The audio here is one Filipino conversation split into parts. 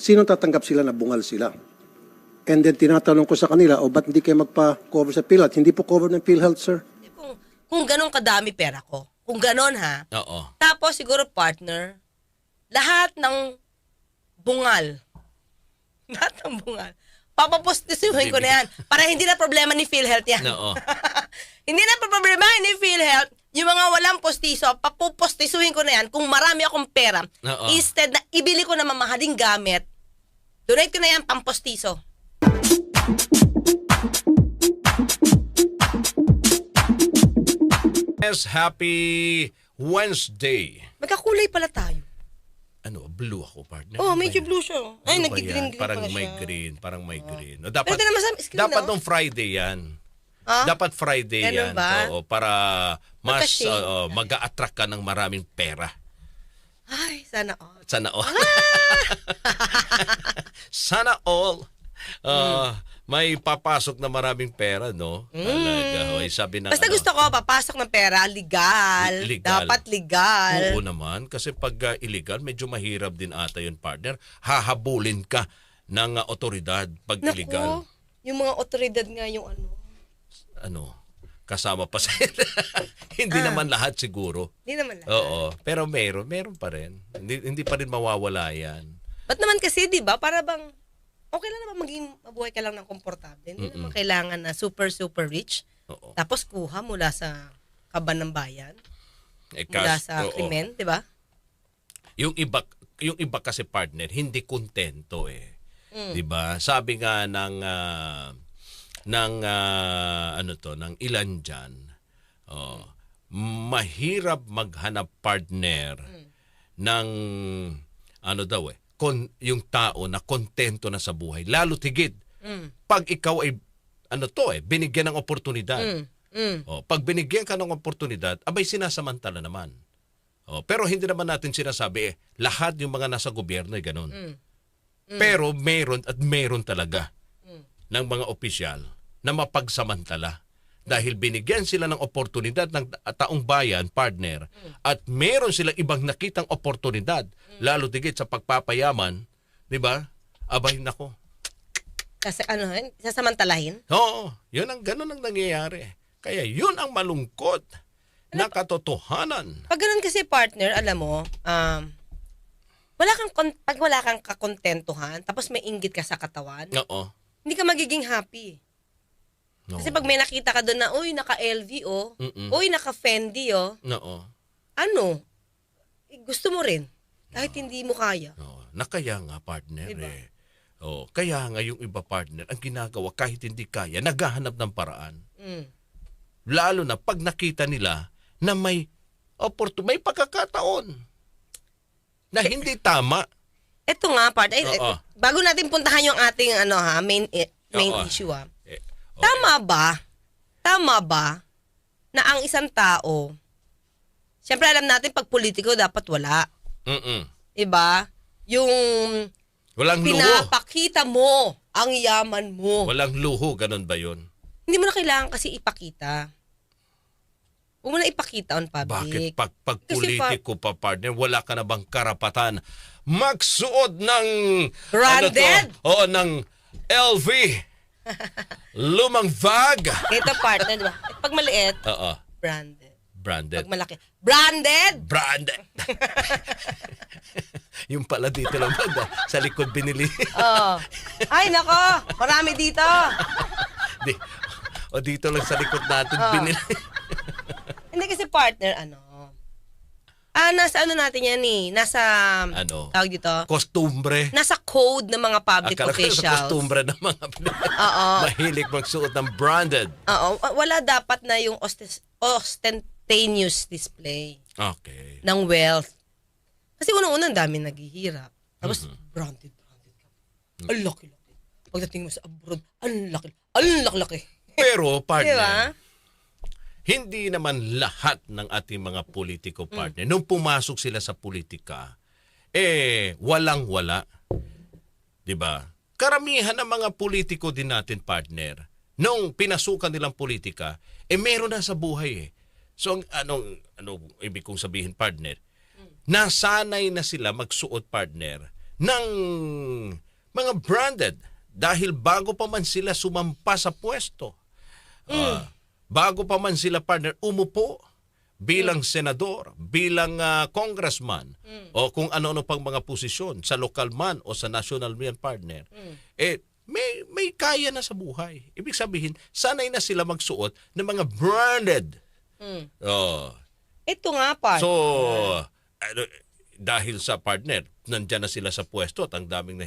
Sino tatanggap sila na bungal sila? And then tinatanong ko sa kanila, o ba't hindi kayo magpa-cover sa PhilHealth? Hindi po cover ng PhilHealth, sir. Kung, kung ganon kadami pera ko. Kung ganon ha. Oo. Tapos siguro partner, lahat ng bungal. Lahat ng bungal. Papapostisuhin ko na yan. Para hindi na problema ni PhilHealth yan. Oo. hindi na problema ni PhilHealth. Yung mga walang postiso, papupostisuhin ko na yan kung marami akong pera. Oo. Instead na ibili ko na mamahaling gamit, donate ko na yan pampostiso. Yes, happy Wednesday. Magkakulay pala tayo. Ano, blue ako, partner. Oh, Ano medyo blue siya. Ay, Ano ba yan? green Parang pala may siya. green, parang may green. O, dapat, Pwede naman sa screen, dapat no? nung Friday yan. Ah? Dapat Friday Ganun yan. ba? Oo, para mas Magka-shade. oo, mag-a-attract ka ng maraming pera. Sana all. Sana all. Ah! Sana all. Uh, Hmm. May papasok na maraming pera, no? Talaga. Hoy, sabi ng Basta ano, gusto ko, papasok ng pera, legal. Legal. Dapat legal. Oo naman. Kasi pag uh, illegal, medyo mahirap din ata yun, partner. Hahabulin ka ng uh, otoridad pag illegal. Naku, yung mga otoridad nga yung ano. Ano? Kasama pa sa Hindi Ah. naman lahat siguro. Hindi naman lahat. Oo. Pero meron. Meron pa rin. Hindi, hindi pa rin mawawala yan. Ba't naman kasi, di ba, para bang, okay lang naman maging mabuhay ka lang ng komportable. Hindi naman kailangan na super, super rich. Oo. Tapos kuha mula sa kaban ng bayan. Eh, Mula kas- sa oo. krimen, di ba? Yung iba yung iba kasi partner hindi kontento eh. Mm. 'Di ba? Sabi nga ng ah, ng ah, ano to, ng ilan diyan. Oh, mahirap maghanap partner Mm. ng ano daw eh, kon, yung tao na kontento na sa buhay. Lalo tigid Mm. pag ikaw ay ano to eh, binigyan ng oportunidad. Mm. Mm. Oh, pag binigyan ka ng oportunidad, abay sinasamantala naman. Oh, pero hindi naman natin sinasabi eh, lahat yung mga nasa gobyerno ay ganun. Mm. Pero meron at meron talaga ng mga opisyal na mapagsamantala. Dahil binigyan sila ng oportunidad ng ta- taong bayan, partner, at meron sila ibang nakitang oportunidad, lalo digit sa pagpapayaman, di ba? Abay nako. Kasi ano, eh, sasamantalahin. Oo, yun ang ganun ang nangyayari. Kaya yun ang malungkot na katotohanan. Pag ganun kasi partner, alam mo, um, wala kang pag wala kang kakontentuhan, tapos may inggit ka sa katawan, Oo. Hindi ka magiging happy. No. Kasi pag may nakita ka doon na, uy, naka-LV oh, Mm-mm. uy, naka-Fendi oh, Oo. ano, eh, gusto mo rin. Kahit hindi mo kaya. Oo. Na kaya nga partner Diba? eh. Oh, kaya nga yung iba partner ang ginagawa kahit hindi kaya, naghahanap ng paraan. Mm. Lalo na pag nakita nila na may oportun may pagkakataon na hindi tama. Ito nga, part, ay, Oo. bago natin puntahan yung ating ano ha, main, eh, main Oo. issue ha. Eh, oh, Tama ba? Tama ba na ang isang tao, siyempre alam natin pag politiko dapat wala. mm-mm. Diba? Yung Walang luho. pinapakita mo ang yaman mo. Walang luho, ganun ba yun? Hindi mo na kailangan kasi ipakita. Huwag mo na ipakita on public. Bakit pag, pag Kasi politiko pa partner, wala ka na bang karapatan magsuot ng Branded? Ano to? Oo, ng LV. Lumang bag. Ito partner, di ba? Pag maliit, Oo, branded. branded. Pag malaki, branded! Branded. yung pala dito lang banda, sa likod binili. Oh. Ay, nako! Marami dito! Di, o dito lang sa likod natin Ah. binili. Hindi kasi partner, ano? Ah, nasa ano natin yan eh. Nasa, Ano? tawag dito, Kostumbre. nasa code ng mga public Akala ko sa officials. kostumbre ng mga Oo. mahilig magsuot ng branded. Oo, wa- wala dapat na yung ostes- ostentatious display Okay. ng wealth. Kasi unang-unang dami naghihirap. Tapos, Mm-hmm. branded, branded ka. Ang laki-laki. Pagdating mo sa abroad, ang laki, ang laki-laki. Pero, partner, Di ba? Hindi naman lahat ng ating mga politiko partner, nung pumasok sila sa politika, eh, walang-wala. 'Di ba? Karamihan ng mga politiko din natin partner, nung pinasukan nilang politika, eh meron na sa buhay eh. So, ang- anong, anong ibig kong sabihin partner? Nasanay na sila magsuot partner ng mga branded dahil bago pa man sila sumampa sa pwesto. Ah, bago pa man sila partner umupo bilang senador, bilang ah, congressman o kung ano-ano pang mga posisyon sa lokal man o sa national man partner. Eh may may kaya na sa buhay. Ibig sabihin, sanay na sila magsuot ng mga branded. Mm. Oh. Ito nga, part. So, ano, dahil sa partner, nandyan na sila sa pwesto at ang daming na...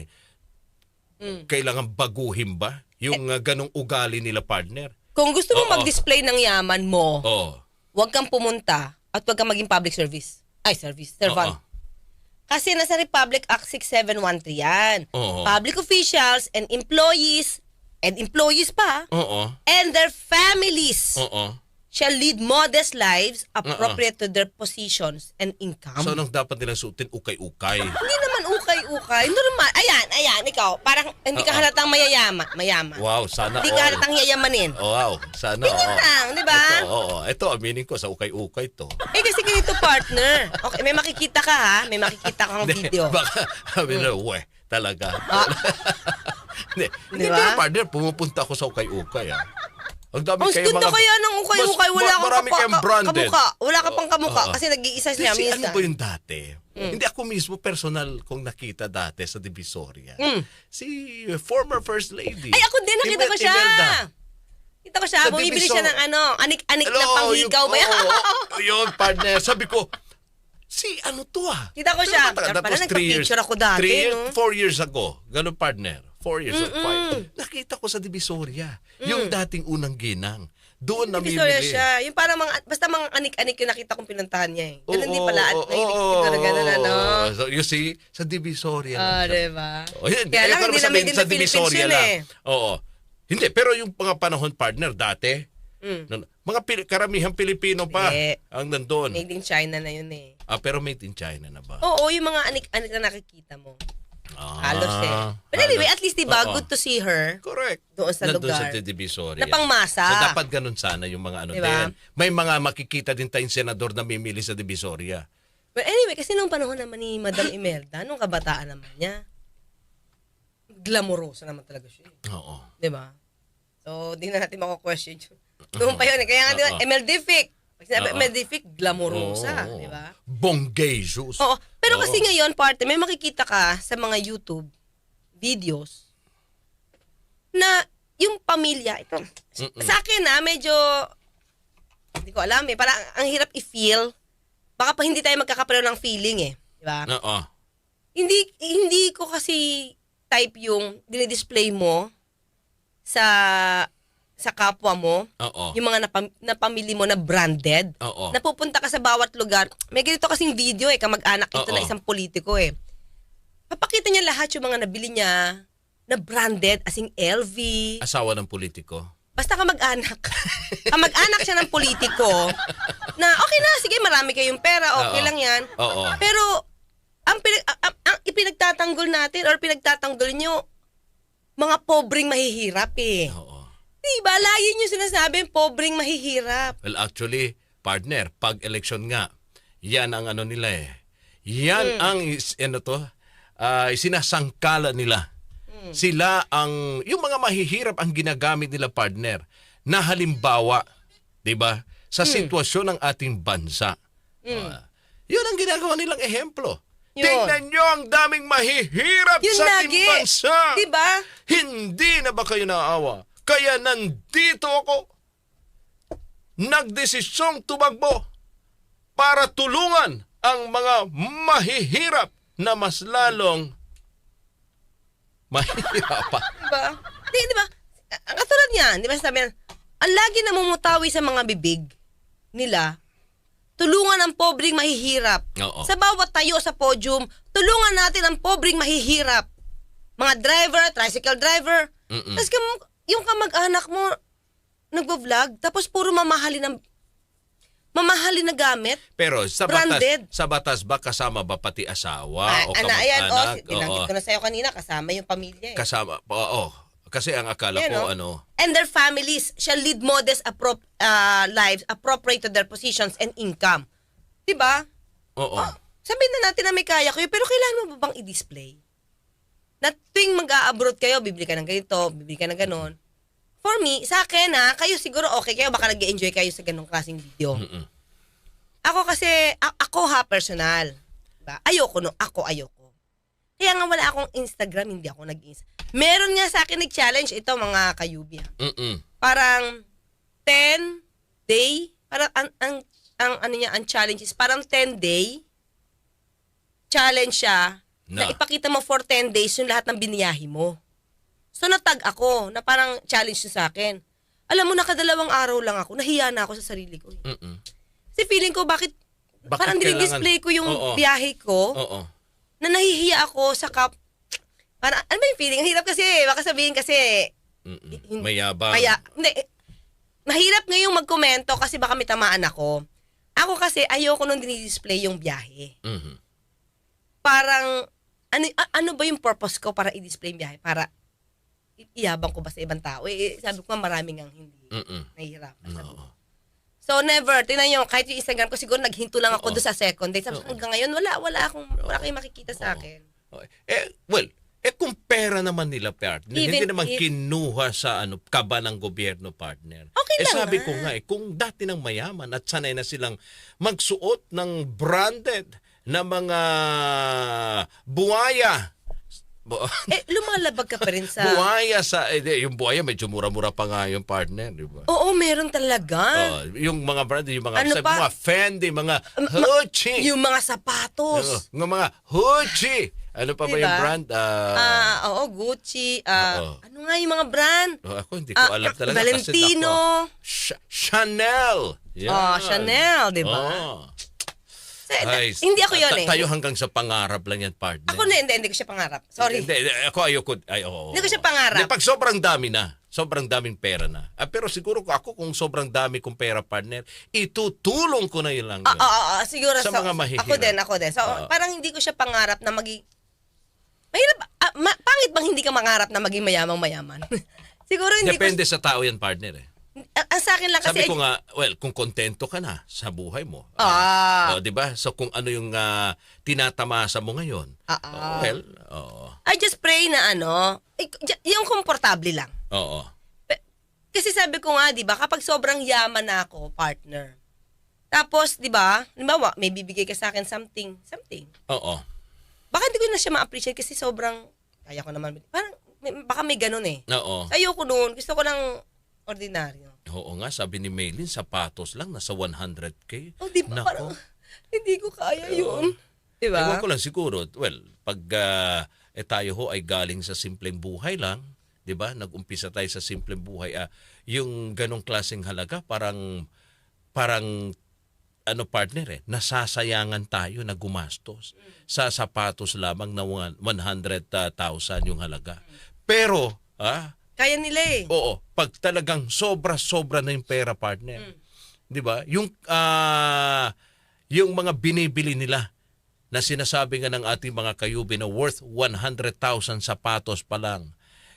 Mm. Kailangan baguhin ba yung uh, ganong ugali nila partner? Kung gusto mo Oo. mag-display ng yaman mo, Oh. huwag kang pumunta at huwag kang maging public service. Ay, service. Servant. Oo. Kasi nasa Republic Act 6713 yan. Oo. Public officials and employees, and employees pa, Oo. and their families Oo. shall lead modest lives appropriate to their positions and income. So, anong dapat nilang suotin? Ukay-ukay. hindi naman ukay-ukay. Normal. Ayan, ayan, ikaw. Parang hindi ka Oo. halatang mayayaman. Mayaman. Wow, sana Hindi ka all. halatang yayamanin. Oh, wow, sana Tingin all. lang, di ba? Ito, oo. Ito, aminin ko, sa ukay-ukay to. Eh kasi ganito partner. Okay, may makikita ka ha. May makikita kang Hindi, video. Baka, sabi na, we, talaga. Ah. Hindi, Di hindi, ba? pero partner, pumupunta ako sa ukay-ukay, ah. Ang dami Ang kayo mga... kaya ng ukay-ukay. Wala kang marami kapa- kayong branded. kamukha. Wala ka pang kamukha Oo. kasi nag-iisa siya Kasi ano minsan. ba yung dati? Hindi ako mismo personal kong nakita dati sa Divisoria. Mm. Si former First Lady. Ay, ako din, nakita ko siya. Imelda. Kita ko siya. Bumibili siya ng ano, anik-anik na panghigaw ba yan? oo, yun, partner. Sabi ko, si ano to ah? Kita ko Pero siya. that was three years- ako dati, three years- no? Four years ago. Ganun, partner. Four years ago. Five. Nakita ko sa Divisoria. Yung dating unang ginang. Doon namimili. Divisoria siya. Yung parang mga, basta mga anik-anik yung nakita kong pinuntahan niya eh. Ganun din Oo, pala. oo, Nahilig oo, siguro ganun ano. So, you see, sa Divisoria lang Ah, siya. diba? Oh, yun, Kaya lang, ayaw ko hindi sabihin din sa Divisoria lang. eh. Oo. Hindi, pero yung mga panahon partner dati, Mm. mga Pili- karamihang Pilipino pa Hindi. ang nandun. Made in China na yun eh. Ah, pero made in China na ba? Oo, yung mga anik-anik na nakikita mo. Ah, Halos eh. But anyway, at least diba, Oo. good to see her. Correct. Doon sa Nandun lugar. sa Divisoria. Na pangmasa. So dapat ganun sana yung mga ano Diba? din. May mga makikita din tayong senador na mimili sa Divisoria. But anyway, kasi nung panahon naman ni Madam Imelda, nung kabataan naman niya, glamorosa naman talaga siya. eh. Oo. Di ba? So, di na natin mako-question yun. Noong pa yun, eh. kaya nga, di ba, Oo. Emeldific. Oo. Emeldific, glamorosa, Oo. di ba? Bonggacious. Oo. Pero Oo. kasi ngayon, parte, may makikita ka sa mga YouTube videos na yung pamilya, ito, Mm-mm. sa akin na medyo, hindi ko alam eh, parang ang hirap i-feel. Baka pa hindi tayo magkakapareho ng feeling eh. Di ba? Oo. Hindi, hindi ko kasi type yung dinidisplay mo sa sa kapwa mo, Oo. yung mga napam, napamili mo na branded, Oo. napupunta ka sa bawat lugar. May ganito kasing video eh, kamag-anak ito Oo. na isang politiko eh. Papakita niya lahat yung mga nabili niya na branded, asing LV. Asawa ng politiko. Basta kamag-anak. kamag-anak siya ng politiko na okay na, sige, marami kayong pera, okay Oo. lang yan. Oo. Pero, ang, pinag, ang, ang, ang ipinagtatanggol natin or pinagtatanggol nyo, mga pobreng mahihirap eh. Oo. Diba? Lagi nyo sinasabi, pobreng mahihirap. Well, actually, partner, pag election nga, yan ang ano nila eh. Yan Hmm. ang is, ano to, ah, sinasangkala nila. Hmm. Sila ang, yung mga mahihirap ang ginagamit nila partner na halimbawa, di ba, sa Hmm. sitwasyon ng ating bansa. Ah, yun ang ginagawa nilang ehemplo. Yun. Tingnan nyo ang daming mahihirap Yun sa lagi. ating bansa. Diba? Hindi na ba kayo naawa? Kaya nandito ako. Nagdesisyong tumakbo para tulungan ang mga mahihirap na mas lalong mahihirapan. Diba? Di, diba? Ang katulad niyan, di ba sabi ang lagi namumutawi sa mga bibig nila, tulungan ang pobreng mahihirap. Oo. Sa bawat tayo sa podium, tulungan natin ang pobreng mahihirap. Mga driver, tricycle driver. Mm-mm. Tapos yung kamag-anak mo, nagvo-vlog, tapos puro mamahali ng mamahali na gamit. Pero sa Branded. batas, sa batas ba kasama ba pati asawa Ah, o ana, ayan, oh, kamag-anak? binanggit ko na sa'yo kanina, kasama yung pamilya eh. Kasama, oo. Kasi ang akala Yan, ko oh. ano, And their families shall lead modest appro- uh, lives appropriate to their positions and income. Diba? oo. Sabihin na natin na may kaya kayo, pero kailangan mo ba bang i-display? Na tuwing mag-a-abroad kayo, bibili ka ng ganito, bibili ka ng ganon. For me, sa akin ha, kayo siguro okay kayo, baka nag-enjoy kayo sa ganong klaseng video. Mm-mm. Ako kasi, a- ako ha, personal. Diba? Ayoko no, ako ayoko. Kaya nga wala akong Instagram, hindi ako nag Meron nga sa akin nag-challenge ito mga kayubi. ha. Mm-mm. Parang 10 day, parang ang, ang, ang ano niya, ang challenge is parang 10 day challenge siya na, Na. ipakita mo for 10 days yung lahat ng biniyahi mo. So natag ako na parang challenge siya sa akin. Alam mo, nakadalawang araw lang ako, nahiya na ako sa sarili ko. eh. Mm-mm. Kasi feeling ko, bakit, Bakit parang dinidisplay ko yung Oo. biyahe ko, Oo. na nahihiya ako sa kap... Parang, ano ba yung feeling? Ang hirap kasi, baka sabihin kasi, Mm-mm. Mayabang. kaya, hindi, mahirap ngayong magkomento kasi baka may tamaan ako. Ako kasi, ayoko nung dinidisplay yung biyahe. Mhm. Parang, ano, ano ba yung purpose ko para i-display yung biyahe? Para, iyabang ko ba sa ibang tao? Eh, eh, sabi ko maraming ang hindi Mm-mm. nahihirapan. Sabi ko. Oo. So never, tingnan nyo, kahit yung Instagram ko siguro naghinto lang ako Oo. doon sa second date. Sabi ko, Oo. hanggang ngayon, wala, wala akong, wala kayong makikita sa Oo. akin. Okay. Eh, well, eh kung pera naman nila partner, Even hindi naman if- kinuha sa ano kaba ng gobyerno partner. Okay eh lang sabi ko nga eh, kung dati ng mayaman at sanay na silang magsuot ng branded na mga buhaya. Bu- Eh, lumalabag ka pa rin sa... buhaya sa, eh, yung buhaya medyo mura-mura pa nga yung partner, di ba? Oo, meron talaga. Oh, yung mga brand, yung mga, Ano pa? mga Fendi, mga Ma- Gucci. Yung mga sapatos. ng mga Gucci. Ano pa ba Diba? yung brand? Ah, Ah, oo, Gucci. ah, Oo. ano nga yung mga brand? oh, ako hindi ko Ah, alam talaga. Valentino. Kasi, Ch- Chanel. Yan. Ah, Chanel, di ba? Oo. Ay, hindi ako yun eh. Tayo hanggang sa pangarap lang yan, partner. Ako na, hindi, hindi ko siya pangarap. Sorry. Hindi, hindi, ako ayoko. Ay, oo. Hindi ko siya pangarap. Hindi, pag sobrang dami na, sobrang daming pera na. Ah, pero siguro ko ako kung sobrang dami kong pera, partner, itutulong ko na yun lang. Ah, yun. ah, ah, ah, siguro. Sa so, mga mahihirap. Ako din, ako din. So, Oo. parang hindi ko siya pangarap na maging... Mahirap, ah, ma- pangit bang hindi ka mangarap na maging mayamang mayaman? siguro hindi Depende sa tao yan, partner. Eh. Ang, sa akin lang kasi... Sabi ko nga, well, kung kontento ka na sa buhay mo. Ah. oh, 'di ba? So kung ano yung ah, tinatamasa mo ngayon. Ah, ah. well, oo. I just pray na ano, yung komportable lang. Oo. Pe- Kasi sabi ko nga, 'di ba, kapag sobrang yaman na ako, partner. Tapos, 'di ba? Halimbawa, may bibigay ka sa akin something, something. Oo. Baka hindi ko na siya ma-appreciate kasi sobrang kaya ko naman. Parang may, baka may ganun eh. Oo. So, ayoko noon. Gusto ko lang ordinaryo. Oo nga, sabi ni Maylin, sapatos lang, nasa 100k. Oh, di ba? Nako. Parang, hindi ko kaya yun. Di ba? Ewan ko lang siguro, well, pag ah, eh, tayo ho ay galing sa simpleng buhay lang, 'di ba? Nag-umpisa tayo sa simpleng buhay. Ah, yung ganong klaseng halaga parang parang ano partner eh, nasasayangan tayo na gumastos sa sapatos lamang na one- 100,000 yung halaga. Pero, ah, Kaya nila eh. Oo, pag talagang sobra-sobra na yung pera partner. 'Di ba? Yung ah yung mga binibili nila na sinasabi nga ng ating mga kayubi na worth 100,000 sapatos pa lang.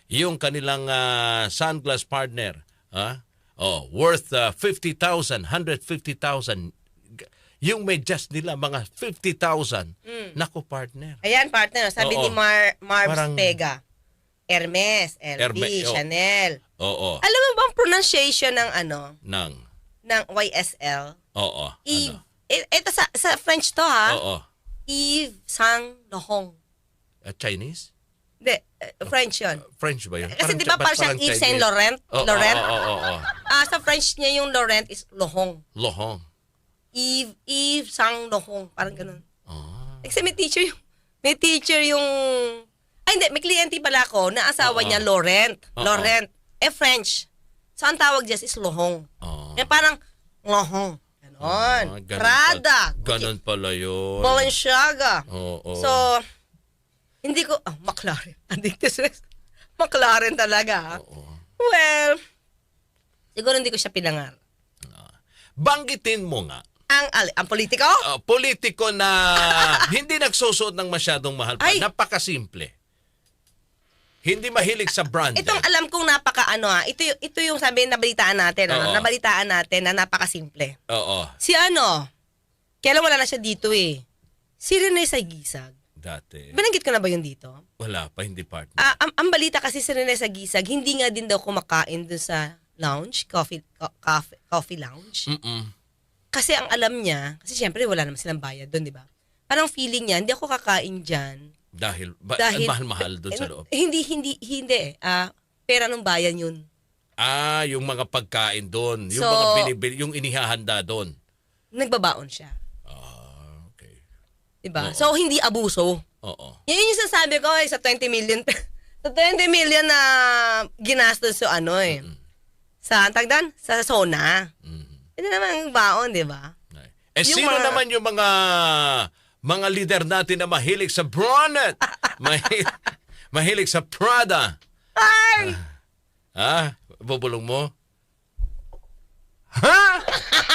Yung kanilang ah, sunglass partner, ah, oh, worth ah, 50,000, 150,000. G- Yung medyas nila mga 50,000. Nako partner. Ayan, partner. Sabi Oo. ni Mar Parang- Pega. Hermes, LV, Hermes, oh. Chanel. Oo, Alam mo ba ang pronunciation ng ano, nang. ng YSL? Oo, Yves. ano? I- ito sa, sa French to ha. Oo. Yves Saint Laurent. Ah, Chinese? Hindi, eh, French yun. French ba yun? Kasi di ba parang siyang Yves Saint? Laurent? Oo, Laurent? Oo, oo, oo. Ah, sa French niya yung Laurent is Laurent. Lohong. Yves, Yves Saint Laurent. Parang ganun. Ah. Kasi may teacher yung, may teacher yung, ay hindi, may kliyente pala ako na asawa Oo. niya Laurent. Oo. Laurent. Eh, French. So, ang tawag dyan is Laurent. Ah. Eh, parang, Laurent. Ganon. Ah, ganun Prada. pa- Ganun pala yun. Balenciaga. Oo. So, hindi ko, ah, McLaren. Addicted sa McLaren talaga. ah. Oo. Well, siguro hindi ko siya pinangar. Banggitin mo nga, Ang, ang politiko? ah, politiko na hindi nagsusuot ng masyadong mahal pa. Ay. Napakasimple. Hindi mahilig sa brand. Itong alam kong napaka ano ah, ito, ito yung sabi nabalitaan natin, ano, Oo. nabalitaan natin na napakasimple. Oo. Si ano, kailan wala na siya dito eh. Si Rene Sagisag. Dati. Binanggit ko na ba yun dito? Wala pa, hindi partner. Ah, ang, ang balita kasi si Rene sa Gisag, hindi nga din daw kumakain dun sa lounge, coffee, co- coffee, coffee lounge. Mm-mm. Kasi ang alam niya, kasi syempre wala naman silang bayad doon, di ba? Parang feeling niya, hindi ako kakain dyan. Dahil, ba, Dahil, mahal-mahal doon sa Eh, loob. Hindi, hindi, hindi. Ah, pera ng bayan yun. Ah, yung mga pagkain doon. Yung So- mga binibili, yung inihahanda doon. Nagbabaon siya. Ah, okay. Di ba? Oo. So, hindi abuso. Oo. Yan yung sasabi ko eh, sa 20 million. sa 20 million na ginastos sa ano eh. Sa, tagdan? Sa zona. Mhm. Ito naman ang baon, di ba? Eh, Yung sino mga- naman yung mga mga leader natin na mahilig sa Bronet? mahilig, mahilig sa Prada? Ay! Ha? Bubulong mo? Ha?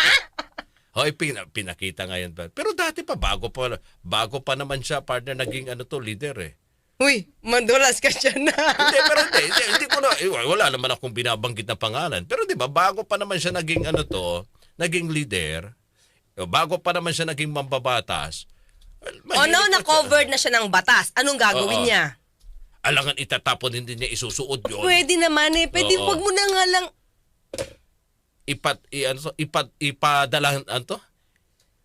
Hoy, pin, pinakita ngayon pa. Pero dati pa bago pa bago pa naman siya partner naging ano to leader eh. Uy, mandulas ka dyan na. Hindi, pero hindi, hindi, hindi ko na, eh, wala naman akong binabanggit na pangalan. Pero di ba, bago pa naman siya naging ano to, naging leader, bago pa naman siya naging mambabatas, Oh, no, na-covered na siya ng batas. Anong gagawin Oo. niya? Alangan itatapon, hindi niya isusuot yun. Pwede naman eh. Pwede, Oo. wag mo na nga lang, Ipat, i, ano, to, ipat, ipadala, ano to?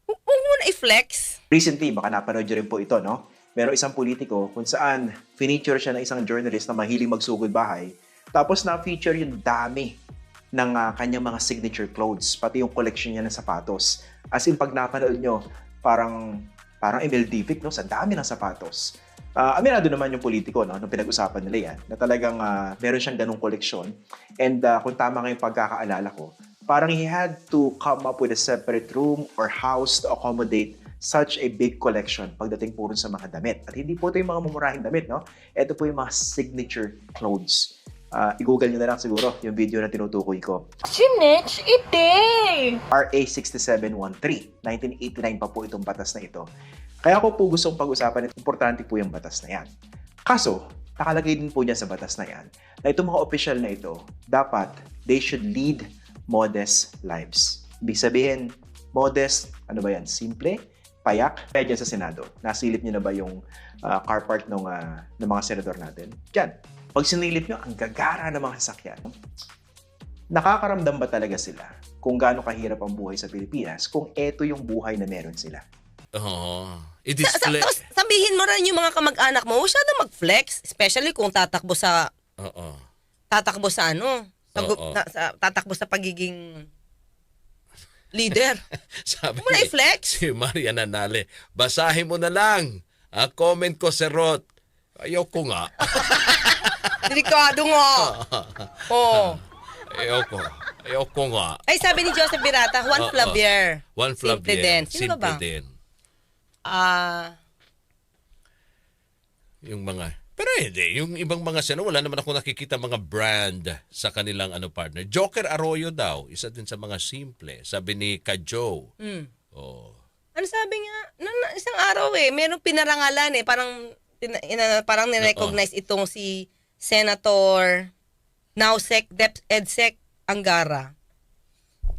wag wag mo na i-flex. Recently, baka napanood nyo rin po ito, no? Meron isang politiko kung saan finiture siya ng isang journalist na mahiling magsugod bahay. Tapos na-feature yung dami ng ah, kanyang mga signature clothes, pati yung collection niya ng sapatos. As in, pag napanood nyo, parang, parang Emil Divic, no? Sa dami ng sapatos. Ah, aminado naman yung politiko, no? Nung pinag-usapan nila yan, na talagang ah, meron siyang ganung koleksyon. And ah, kung tama nga yung pagkakaalala ko, parang he had to come up with a separate room or house to accommodate such a big collection pagdating po rin sa mga damit. At hindi po ito yung mga mumurahing damit, no? Ito po yung mga signature clothes. Ah, i-google nyo na lang siguro yung video na tinutukoy ko. Chinech, ite! RA 6713. 1989 pa po itong batas na ito. Kaya ko po gustong pag-usapan ito. Importante po yung batas na yan. Kaso, nakalagay din po niya sa batas na yan na itong mga official na ito, dapat they should lead modest lives. Ibig sabihin, modest, ano ba yan? Simple, payak. Kaya dyan sa Senado, nasilip niyo na ba yung ah, car park ng, ah, ng mga senador natin? Diyan. Pag sinilip niyo, ang gagara ng mga sasakyan nakakaramdam ba talaga sila kung gaano kahirap ang buhay sa Pilipinas kung eto yung buhay na meron sila? Oo. Sa, sa, I-display. tapos sabihin mo rin yung mga kamag-anak mo, huwag siya na mag-flex. Especially kung tatakbo sa, Oo. tatakbo sa ano, sa, gu- Oo. na- sa- tatakbo sa pagiging leader. Sabi Huwag mo na i-flex. si Maria Nanale, basahin mo na lang. ang comment ko si Rod. Ayoko nga. Delikado nga. Oh. Ayoko. Ayoko nga. Ay, sabi ni Joseph Birata, Juan Oo. Flavier. Flap Simple din. Sino Simple ba ba? din. Ah, Yung mga pero hindi, yung ibang mga sino, wala naman ako nakikita mga brand sa kanilang ano partner. Joker Arroyo daw, isa din sa mga simple. Sabi ni Kajo. mm. Oh. ano sabi nga? Na- isang araw eh, merong pinarangalan eh. Parang, tina, ina- parang nirecognize itong si Senator Nausek Dep Edsec Angara.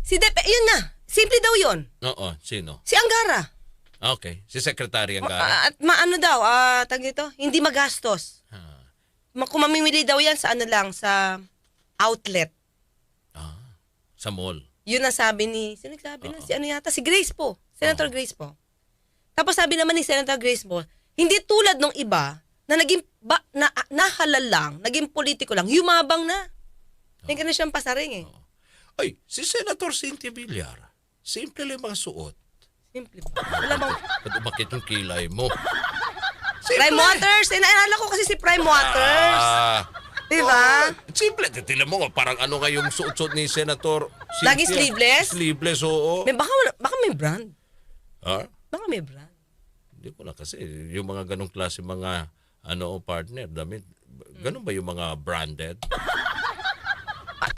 Si Dep, yun na. Simple daw yun. Oo, sino? Si Angara. Okay, si Secretary ang Ma- at maano daw, ah, tag dito, hindi magastos. Ma- Kung mamimili daw yan sa ano lang, sa outlet. Ah, sa mall. Yun ang sabi ni, sino nagsabi na? Si ano yata? Si Grace po. Senator Grace po. Tapos sabi naman ni Senator Grace po, hindi tulad nung iba na naging ba, na, nahalal lang, naging politiko lang, yumabang na. May ganun siyang pasaring eh. Ay, si Senator Cynthia Villar. Simple lang mga suot. Simple ba? Wala bang... Ba't umakit yung kilay mo? Simple. Prime Waters! Eh, naalala ko kasi si Prime Waters. Ah, Di ba? oh, simple. Titignan mo nga, parang ano nga yung suot-suot ni Senator Cynthia. Lagi sleeveless? Sleeveless, oo. May, baka, baka may brand. Ha? Baka may brand. Hindi ko na kasi. Yung mga ganong klase mga ano partner, damit. Ganun ba yung mga branded?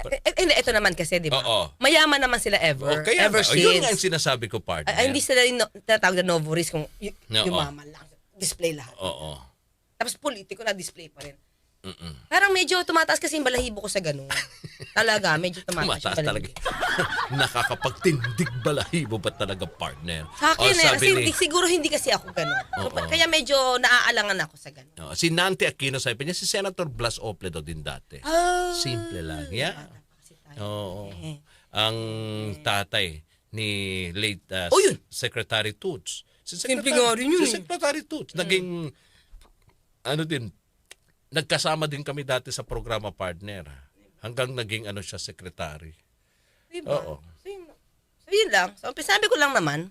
Eh, eh, Hindi, ito naman kasi, di ba? Oo. Mayaman naman sila ever. O, kaya ever ba? since. Yun nga ang sinasabi ko, partner. Ay, hindi sila yung no, tinatawag na novo risk kung y- Oo. yumaman lang. Display lahat. Oo. Tapos politiko na display pa rin. Mm-mm. Parang medyo tumataas kasi yung balahibo ko sa ganun. Talaga, medyo tumataas, Mataas yung talaga. balahibo. Nakakapagtindig balahibo ba talaga partner? Sa akin O, eh, sabi kasi ni- hindi- siguro hindi kasi ako ganun. Oo. Kaya medyo naaalangan ako sa ganun. Oh, si Nante Aquino sabi niya, si Senator Blas Opledo din dati. Ah, Simple lang. Yeah. kasi tayo. Oo. Eh. Ang tatay ni late uh, Oh, yun. Secretary Toots. Si Simple nga rin yun Si eh. Secretary Toots. Naging, ano din, nagkasama din kami dati sa programa partner. Hanggang naging ano siya, secretary. Diba? Oo. So, yun, so, yun lang. So, sabi ko lang naman,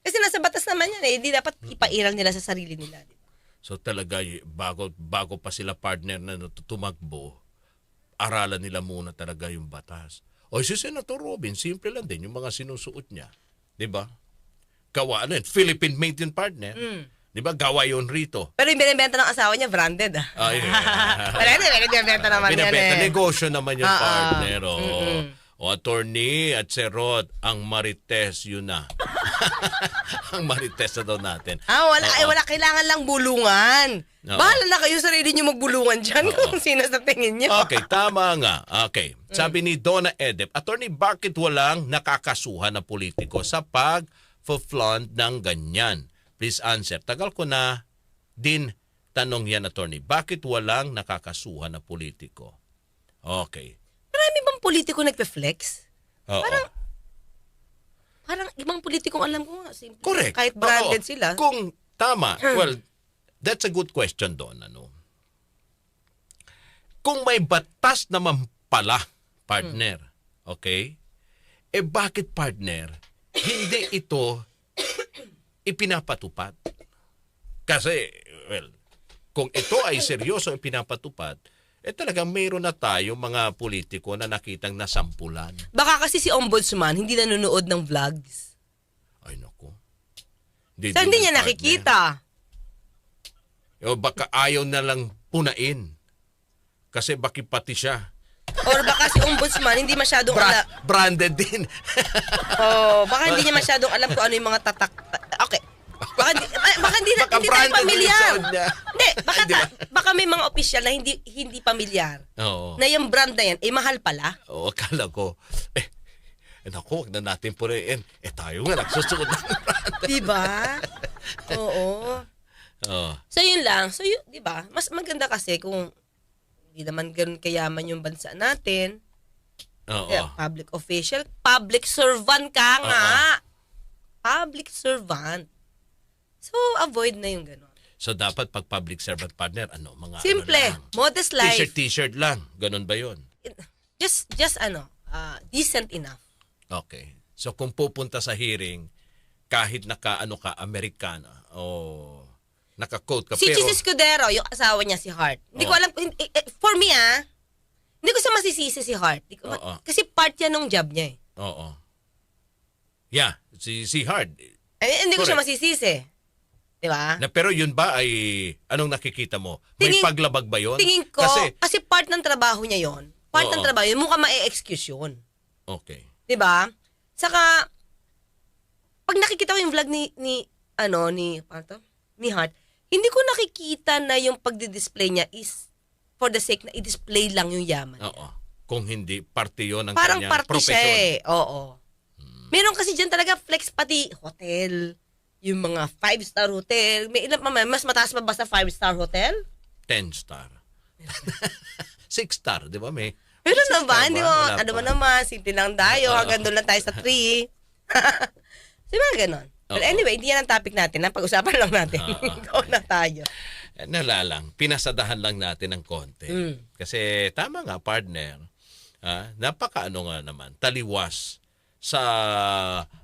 kasi nasa batas naman yan eh, hindi dapat ipairal nila sa sarili nila. Diba? So talaga, bago, bago pa sila partner na tumakbo, aralan nila muna talaga yung batas. O si Senator Robin, simple lang din yung mga sinusuot niya. 'Di ba? Gawa ano yun, Philippine made partner. 'Di ba? Gawa yun rito. Pero yung binibenta ng asawa niya, branded ah. Ay, Wala na, binibenta naman yan Pinabenta, eh. negosyo naman yung Ah, ah. partner. Oo. O attorney at Serot, ang Marites yun na. ang Marites na daw natin. Ah, wala, ay, wala, kailangan lang bulungan. Oo. Bahala na kayo sarili niyo magbulungan dyan kung sino sa tingin niyo. Okay, tama nga. Okay. Sabi ni Donna Edep, Attorney, bakit walang nakakasuhan na politiko sa pag-flaunt ng ganyan? Please answer. Tagal ko na din tanong yan, Attorney. Bakit walang nakakasuhan na politiko? Okay. Marami bang politiko nagpe-flex? Oo. Parang- Parang ibang politikong alam ko nga. Simple. Correct. Kahit branded Oo. sila. Kung tama, well, that's a good question doon. Ano? Kung may batas naman pala, partner, okay? Eh bakit partner, hindi ito ipinapatupad? Kasi, well, kung ito ay seryoso ipinapatupad, eh talagang mayroon na tayo mga politiko na nakitang nasampulan. Baka kasi si ombudsman hindi nanonood ng vlogs. Ay, naku. Hindi, So, hindi niya nakikita. O baka ayaw na lang punain. Kasi baki pati siya. Or baka si ombudsman hindi masyadong Bra- alam. branded din. Oh, baka hindi niya masyadong alam kung ano yung mga tatak. Okay. Baka, di- baka hindi, na, Baka hindi tayo pamilyar. Hindi, baka, ta- baka may mga opisyal na hindi hindi pamilyar. Oo. Na yung brand na yan, eh mahal pala. Oo, akala ko, eh, eh naku, wag na natin purihin. Eh tayo nga, nagsusuot ng branded. Diba? Oo. Oo. So yun lang. So yun, 'di ba? Mas maganda kasi kung hindi naman ganun kayaman yung bansa natin. Oo. Yeah, public official, public servant ka nga. Public servant. So avoid na yung ganun. So dapat pag public servant partner, ano, mga Simple, ano lang. modest life. T-shirt, t-shirt lang. Ganun ba yun? Just just ano, ah, decent enough. Okay. So kung pupunta sa hearing, kahit naka ano ka, Amerikana, o naka-coat ka, Si pero... Chis Escudero, yung asawa niya si Hart. Hindi ko Oo. alam, eh, eh, for me ah, hindi ko sa masisisi si Hart. Ko ma- Oo. kasi part yan ng job niya eh. Oo. Yeah, si si Hard. Eh, hindi ko siya Correct. masisisi. Di ba? Na, pero yun ba ay anong nakikita mo? May Tingin- paglabag ba yun? Tingin ko, kasi, Kasi, part ng trabaho niya yon. Part ng Oo. trabaho yun, mukhang ma-excuse yun. okay. 'Di ba? Saka pag nakikita ko yung vlog ni ni ano ni ano to? Ni Hart, hindi ko nakikita na yung pagdi-display niya is for the sake na i-display lang yung yaman. Oo. Kung hindi, parte yun ng Parang kanyang party siya profesyon. eh. Oo. Meron kasi dyan talaga flex pati hotel. Yung mga five-star hotel. May ilan pa mas mataas pa ba sa five-star hotel? 10 star. 6 star, di ba? May, Pero naman, star hindi ba? mo, ano ba naman, simple lang tayo, hanggang doon lang tayo sa 3. so, mga ganon. But anyway, hindi yan ang topic natin, ang pag-usapan lang natin. Oo. Go na tayo. Eh, Nalalang, pinasadahan lang natin ng konti. Mm. Kasi tama nga, partner. Ah, napaka ano nga naman, taliwas sa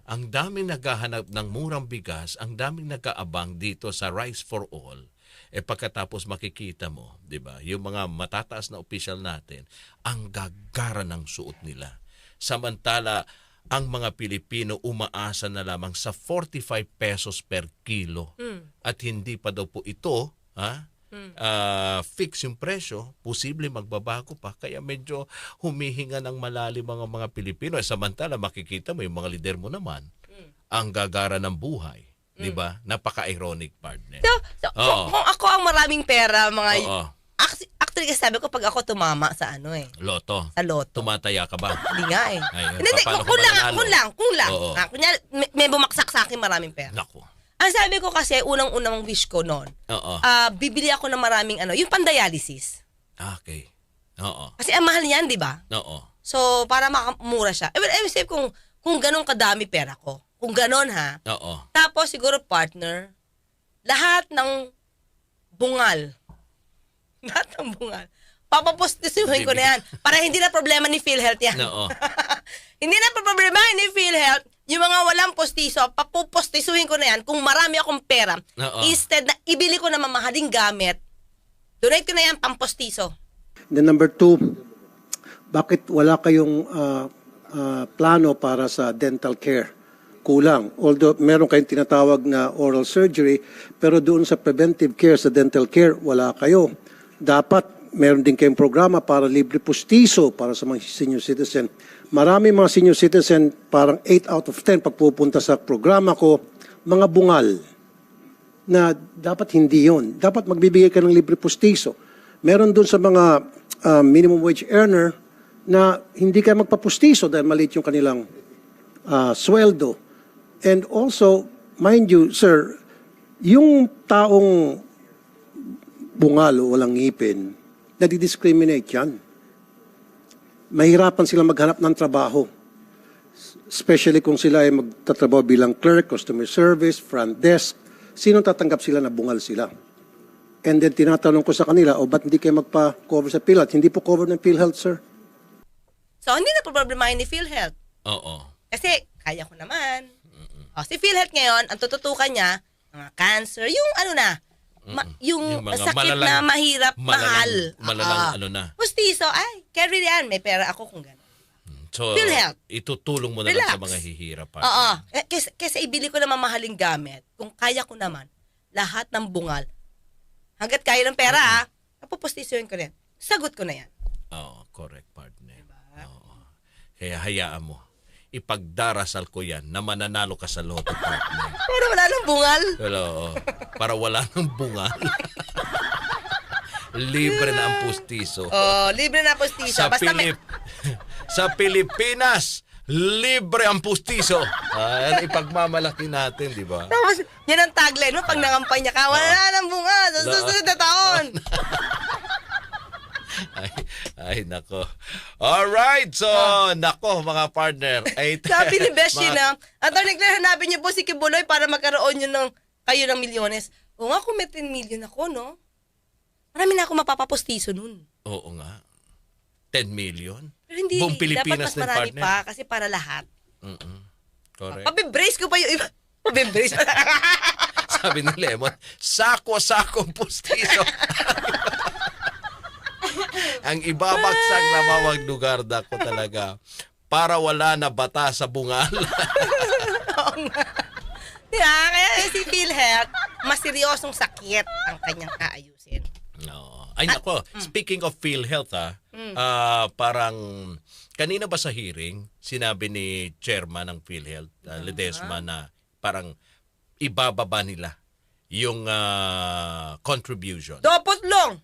ang daming naghahanap ng murang bigas, ang daming nag-aabang dito sa Rice for All. Eh pagkatapos makikita mo, 'di ba? Yung mga matataas na opisyal natin, ang gagara ng suot nila. Samantala, ang mga Pilipino umaasa na lamang sa 45 pesos per kilo. At hindi pa daw po ito, ha? Ah, fix yung presyo, posible magbabago pa. Kaya medyo humihinga ng malalim mga mga Pilipino. Eh, samantala, makikita mo yung mga lider mo naman, ang gagara ng buhay. Di ba? Napaka-ironic partner. So, so Oo. kung, ako ang maraming pera, mga... Oo. Actually, kasi sabi ko pag ako tumama sa ano eh, Loto. sa loto. Tumataya ka ba? Hindi nga eh. Ayun, Hindi, kung, kung lang, kung lang, kung lang. Oo. Ah, kunyari, may, may bumaksak sa akin maraming pera. Naku. Ang sabi ko kasi, unang-unang wish ko noon, Oo. ah, bibili ako ng maraming ano, yung pandialysis. Okay. Oo. Kasi ang mahal niyan, di ba? Oo. So, para makamura siya. Eh, well, I said, kung, kung ganun kadami pera ko, kung ganun ha, Oo. tapos siguro partner, lahat ng bungal, lahat ng bungal, papapostisuhin ko na yan para hindi na problema ni PhilHealth yan. Oo. hindi na problema ni PhilHealth yung mga walang postiso, papupostisuhin ko na yan kung marami akong pera. Oo. Instead na ibili ko na mamahaling gamit, donate ko na yan pampostiso. Then number two, bakit wala kayong ah, ah, plano para sa dental care? Kulang. Although meron kayong tinatawag na oral surgery, pero doon sa preventive care, sa dental care, wala kayo. Dapat meron din kayong programa para libre pustiso para sa mga senior citizen. Marami mga senior citizen, parang 8 out of 10 pagpupunta sa programa ko, mga bungal na dapat hindi yon. Dapat magbibigay ka ng libre pustiso. Meron doon sa mga uh, minimum wage earner na hindi ka magpapustiso dahil maliit yung kanilang uh, sweldo. And also, mind you, sir, yung taong bungal o walang ngipin, nadidiscriminate yan. Mahirapan sila maghanap ng trabaho. Especially kung sila ay magtatrabaho bilang clerk, customer service, front desk. Sino tatanggap sila na bungal sila? And then tinatanong ko sa kanila, o ba't hindi kayo magpa-cover sa PhilHealth? Hindi po cover ng PhilHealth, sir. So, hindi na problema ni PhilHealth. Oo. Kasi, kaya ko naman. O, si PhilHealth ngayon, ang tututukan niya, mga cancer, yung ano na, ma- yung, Yung mga sakit malalang- na mahirap, malalang- mahal. malalang Ah. ano na. Pustiso, ay, carry yan, may pera ako kung gano'n. So, PhilHealth. itutulong mo na lang sa Relax. mga hihirap. Oo. Eh, Kasi, kasi ibili ko na mamahaling gamit, kung kaya ko naman, lahat ng bungal, hanggat kaya ng pera, ah, napupustisoin ko rin. Sagot ko na yan. Oo, correct partner. Oo. Kaya hayaan mo. Ipagdarasal ko yan na mananalo ka sa partner. Pero wala nang bungal. Pero, oo, para wala ng bunga. Libre na ang pustiso. Oh, libre na pustiso. sa, Basta may, Pilip, sa Pilipinas, libre ang pustiso. Ah, yan ipagmamalaki natin, di ba? Tapos, yan ang tagline mo pag nangampanya ka. Wala nang bunga sa La- susunod na taon. Ay, ay nako. Alright, so, nako mga partner. Ay, Sabi ni Beshi mga- na, Attorney Claire, hanapin niyo po si Kibuloy para magkaroon yun ng, kayo ng milyones. O nga, kung may 10 million ako, no? Marami na ako mapapapostiso nun. Oo nga. 10 million? Pero hindi, Buong dapat Pilipinas mas din, marami partner. pa kasi para lahat. Mm-mm. Correct. Pabibrace ko pa yung iba. Pabibrace. Sabi ni Lemon, sako-sakong pustiso. Ang ibabagsak na mawag lugar na ko talaga para wala na bata sa bungal. yeah, kaya si PhilHealth, mas seryosong sakit ang kanyang aayusin. no. Ay nako, speaking of PhilHealth ah, ah, parang kanina ba sa hearing sinabi ni chairman ng PhilHealth, uh, Ledesma na parang ibababa nila yung ah, contribution. Dapat lang.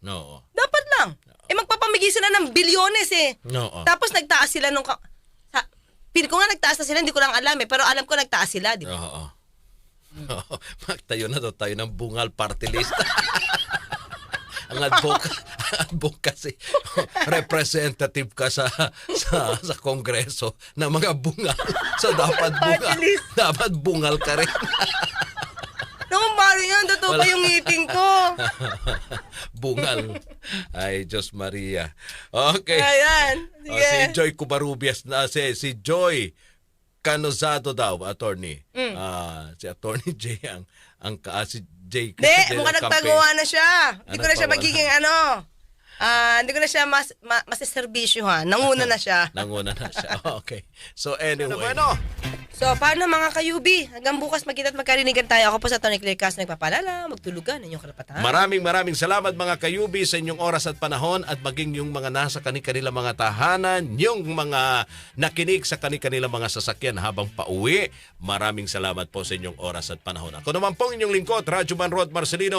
No. Dapat lang. Eh magpapamigay sila ng bilyones eh. No. Tapos nagtaas sila nung... Ka- sa, pili ko nga nagtaas na sila, hindi ko lang alam eh. Pero alam ko nagtaas sila, di ba? Oo. Oo. Magtayo na to tayo ng bungal party list. ang advoca advocacy representative ka sa sa sa kongreso ng mga bungal. So dapat bungal. Dapat bungal ka rin. Totoo pa yung ngipin ko. bungal. Ay, Diyos Maria. Okay. Ayan. Oh, Sige. si Joy Cubarubias na si, si Joy Canozado daw, attorney. Mm. Ah, si attorney Jay ang ang ka, si Jay Hindi, mukhang ang nagtaguan na siya. Hindi Ano ko na siya magiging ano. Ah, hindi ko na siya mas ma, masiservisyohan. Nanguna na siya. Nanguna na siya. Okay. So anyway. So, paano mga kayubi? Hanggang bukas magkita at magkarinigan tayo. Ako po sa Tony Clay Cas nagpapalala, magtulugan, inyong karapatan. Maraming maraming salamat mga kayubi sa inyong oras at panahon at maging yung mga nasa kani-kanila mga tahanan, yung mga nakinig sa kani-kanila mga sasakyan habang pauwi. Maraming salamat po sa inyong oras at panahon. Ako naman pong inyong lingkod, Radyo Man Rod Marcelino.